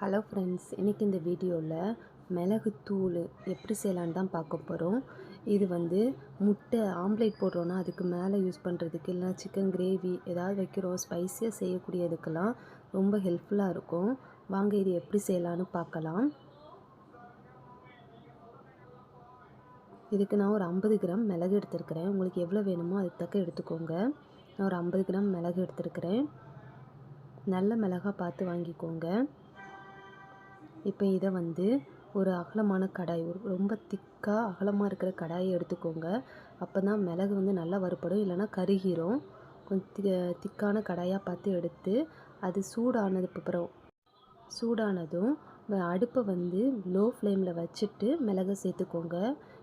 Hello friends இன்றைக்கி இந்த வீடியோவில் மிளகுத்தூள் எப்படி செய்யலான்னு தான் பார்க்க போகிறோம் இது வந்து முட்டை ஆம்லேட் போடுறோன்னா அதுக்கு மேலே யூஸ் பண்ணுறதுக்கு இல்லை சிக்கன் கிரேவி ஏதாவது வைக்கிறோம் ஸ்பைஸியாக செய்யக்கூடியதுக்கெல்லாம் ரொம்ப ஹெல்ப்ஃபுல்லாக இருக்கும். வாங்க இது எப்படி செய்யலான்னு பார்க்கலாம். இதுக்கு நான் ஒரு ஐம்பது கிராம் மிளகு எடுத்துருக்கிறேன். உங்களுக்கு எவ்வளோ வேணுமோ அதுக்கு தக்க எடுத்துக்கோங்க. நான் ஒரு ஐம்பது கிராம் மிளகு எடுத்துருக்கிறேன். நல்ல மிளகா பார்த்து வாங்கிக்கோங்க. இப்போ இதை வந்து ஒரு அகலமான கடாய் ஒரு ரொம்ப திக்காக அகலமாக இருக்கிற கடாயை எடுத்துக்கோங்க. அப்போ தான் மிளகு வந்து நல்லா வறுப்படும் இல்லைனா கருகிரும். கொஞ்சம் தி திக்கான கடாயாக பார்த்து எடுத்து அது சூடானதுக்கு அப்புறம் சூடானதும் அடுப்பை வந்து லோ ஃப்ளேமில் வச்சுட்டு மிளகை சேர்த்துக்கோங்க.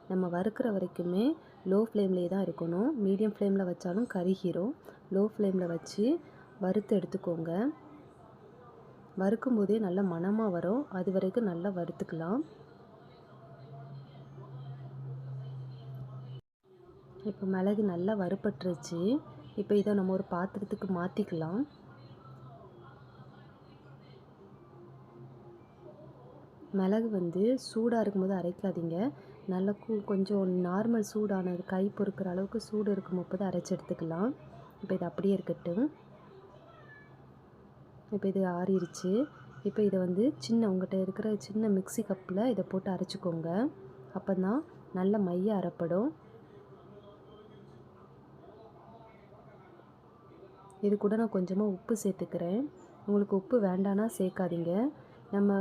நம்ம வறுக்கிற வரைக்குமே லோ ஃப்ளேம்லேயே தான் இருக்கணும். மீடியம் ஃப்ளேமில் வச்சாலும் கருகிரும். லோ ஃப்ளேமில் வச்சு வறுத்து எடுத்துக்கோங்க. வறுக்கும் போதே நல்ல மணமாக வரும். அது வரைக்கும் நல்லா வறுத்துக்கலாம். இப்போ மிளகு நல்லா வறுப்பட்டுருச்சு இப்போ இதை நம்ம ஒரு பாத்திரத்துக்கு மாற்றிக்கலாம் மிளகு வந்து சூடாக இருக்கும்போது அரைக்காதீங்க. நல்லா கூ கொஞ்சம் நார்மல் சூடானது கை பொறுக்கிற அளவுக்கு சூடு இருக்கும் போது அரைச்சி எடுத்துக்கலாம். இப்போ இது அப்படியே இருக்கட்டும். இப்போ இது ஆறிடுச்சு இப்போ இதை வந்து சின்ன உங்கள்கிட்ட இருக்கிற சின்ன மிக்சி கப்பில் இதை போட்டு அரைச்சிக்கோங்க. அப்போ தான் நல்ல மைய அரைப்படும். இது கூட நான் கொஞ்சமாக உப்பு சேர்த்துக்கிறேன். உங்களுக்கு உப்பு வேண்டானா சேர்க்காதீங்க. நம்ம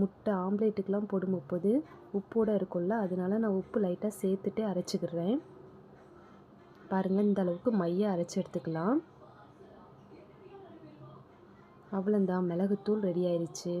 முட்டை ஆம்லேட்டுக்கெலாம் போடும்போது உப்போடு இருக்கும்ல அதனால நான் உப்பு லைட்டாக சேர்த்துட்டே அரைச்சிக்கிறேன். பாருங்கள் இந்த அளவுக்கு மைய அரைச்சி எடுத்துக்கலாம். அவ்வளோந்தான் மிளகுத்தூள் ரெடி ஆயிடுச்சு